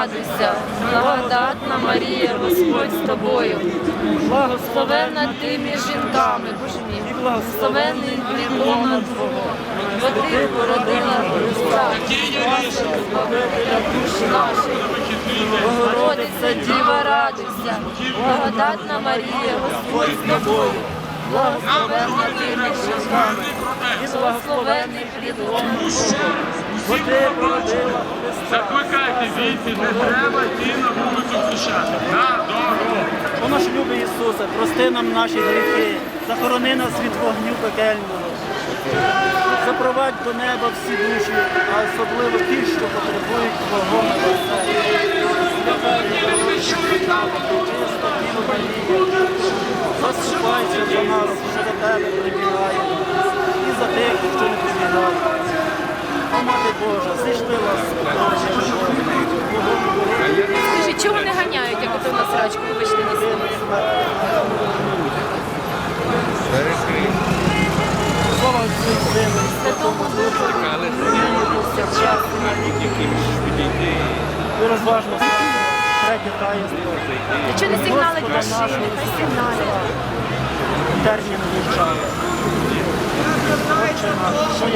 радуйся, благодатна Марія, Господь з тобою. Благословенна ти між жінками, Боже мій, благословенний плідлона Твого, бо ти породила Христа, Спаса і Збавителя душ наших. Богородиця, Діва, радуйся, благодатна Марія, Господь з тобою. Благословенна ти між жінками, і благословенний Твого. Бо ти породила Закликайте війти, не треба йти на вулицю кричати. На дорогу. О наш любий Ісусе, прости нам наші гріхи, захорони нас від вогню пекельного. Запровадь до неба всі душі, а особливо ті, що потребують Твого заступайся за нас, що до тебе прибігаємо, і за тих, що не прибігають. О, Мати Божа, зійшли вас, Святому Духу, на віки. і розважно. Третє таїнство. Чи не сигналить сигналять. Термін вивчали. Що